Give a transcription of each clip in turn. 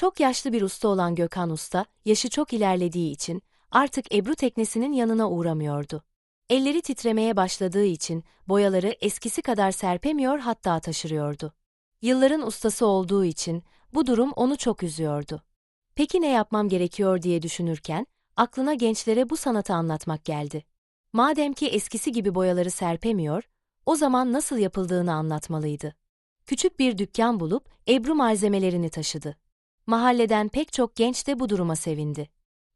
Çok yaşlı bir usta olan Gökhan Usta, yaşı çok ilerlediği için artık Ebru teknesinin yanına uğramıyordu. Elleri titremeye başladığı için boyaları eskisi kadar serpemiyor hatta taşırıyordu. Yılların ustası olduğu için bu durum onu çok üzüyordu. Peki ne yapmam gerekiyor diye düşünürken aklına gençlere bu sanatı anlatmak geldi. Madem ki eskisi gibi boyaları serpemiyor, o zaman nasıl yapıldığını anlatmalıydı. Küçük bir dükkan bulup Ebru malzemelerini taşıdı. Mahalleden pek çok genç de bu duruma sevindi.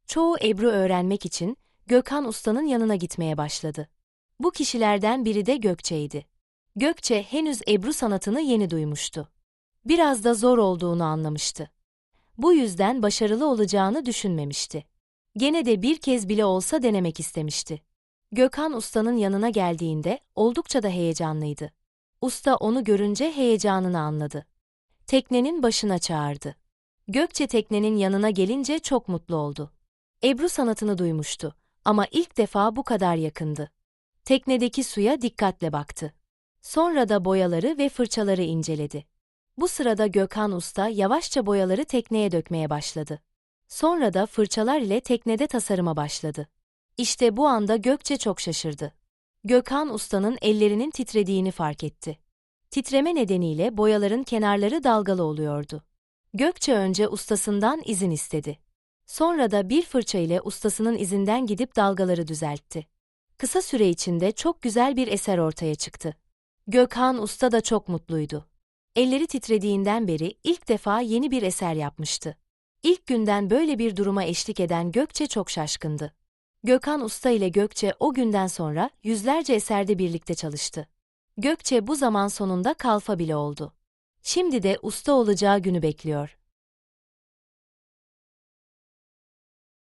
Çoğu Ebru öğrenmek için Gökhan Usta'nın yanına gitmeye başladı. Bu kişilerden biri de Gökçe'ydi. Gökçe henüz Ebru sanatını yeni duymuştu. Biraz da zor olduğunu anlamıştı. Bu yüzden başarılı olacağını düşünmemişti. Gene de bir kez bile olsa denemek istemişti. Gökhan Usta'nın yanına geldiğinde oldukça da heyecanlıydı. Usta onu görünce heyecanını anladı. Teknenin başına çağırdı. Gökçe teknenin yanına gelince çok mutlu oldu. Ebru sanatını duymuştu ama ilk defa bu kadar yakındı. Teknedeki suya dikkatle baktı. Sonra da boyaları ve fırçaları inceledi. Bu sırada Gökhan Usta yavaşça boyaları tekneye dökmeye başladı. Sonra da fırçalar ile teknede tasarıma başladı. İşte bu anda Gökçe çok şaşırdı. Gökhan Usta'nın ellerinin titrediğini fark etti. Titreme nedeniyle boyaların kenarları dalgalı oluyordu. Gökçe önce ustasından izin istedi. Sonra da bir fırça ile ustasının izinden gidip dalgaları düzeltti. Kısa süre içinde çok güzel bir eser ortaya çıktı. Gökhan Usta da çok mutluydu. Elleri titrediğinden beri ilk defa yeni bir eser yapmıştı. İlk günden böyle bir duruma eşlik eden Gökçe çok şaşkındı. Gökhan Usta ile Gökçe o günden sonra yüzlerce eserde birlikte çalıştı. Gökçe bu zaman sonunda kalfa bile oldu. Şimdi de usta olacağı günü bekliyor.